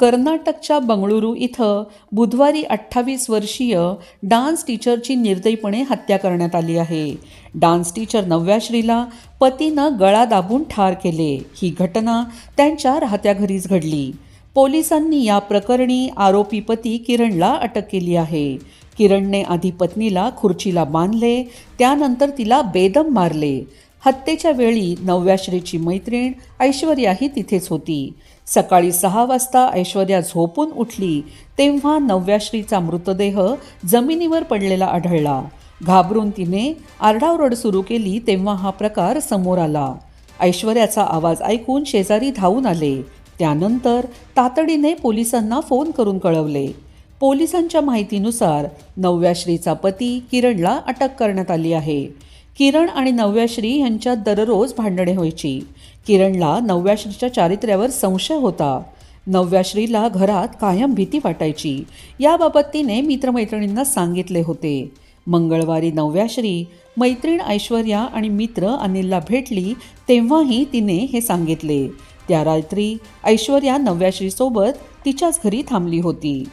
कर्नाटकच्या बंगळुरू इथं बुधवारी अठ्ठावीस वर्षीय डान्स टीचरची निर्दयीपणे हत्या करण्यात आली आहे. डान्स टीचर नव्याश्रीला पतीनं गळा दाबून ठार केले. ही घटना त्यांच्या राहत्या घरीच घडली. पोलिसांनी या प्रकरणी आरोपी पती किरणला अटक केली आहे. किरणने आधी पत्नीला खुर्चीला बांधले त्यानंतर तिला बेदम मारले. हत्येच्या वेळी नव्याश्रीची मैत्रीण ऐश्वर्याही तिथेच होती. सकाळी सहा वाजता ऐश्वर्या झोपून उठली तेव्हा नव्याश्रीचा मृतदेह जमिनीवर पडलेला आढळला. घाबरून तिने आरडाओरड सुरू केली तेव्हा हा प्रकार समोर आला. ऐश्वर्याचा आवाज ऐकून शेजारी धावून आले. त्यानंतर तातडीने पोलिसांना फोन करून कळवले. पोलिसांच्या माहितीनुसार नव्याश्रीचा पती किरणला अटक करण्यात आली आहे. किरण आणि नव्याश्री यांच्यात दररोज भांडणे व्हायची. किरणला नव्याश्रीच्या चारित्र्यावर संशय होता. नव्याश्रीला घरात कायम भीती वाटायची. याबाबत तिने मित्रमैत्रिणींना सांगितले होते. मंगळवारी नव्याश्री मैत्रीण ऐश्वर्या आणि मित्र अनिलला भेटली तेव्हाही तिने हे सांगितले. त्या रात्री ऐश्वर्या नव्याश्रीसोबत तिच्याच घरी थांबली होती.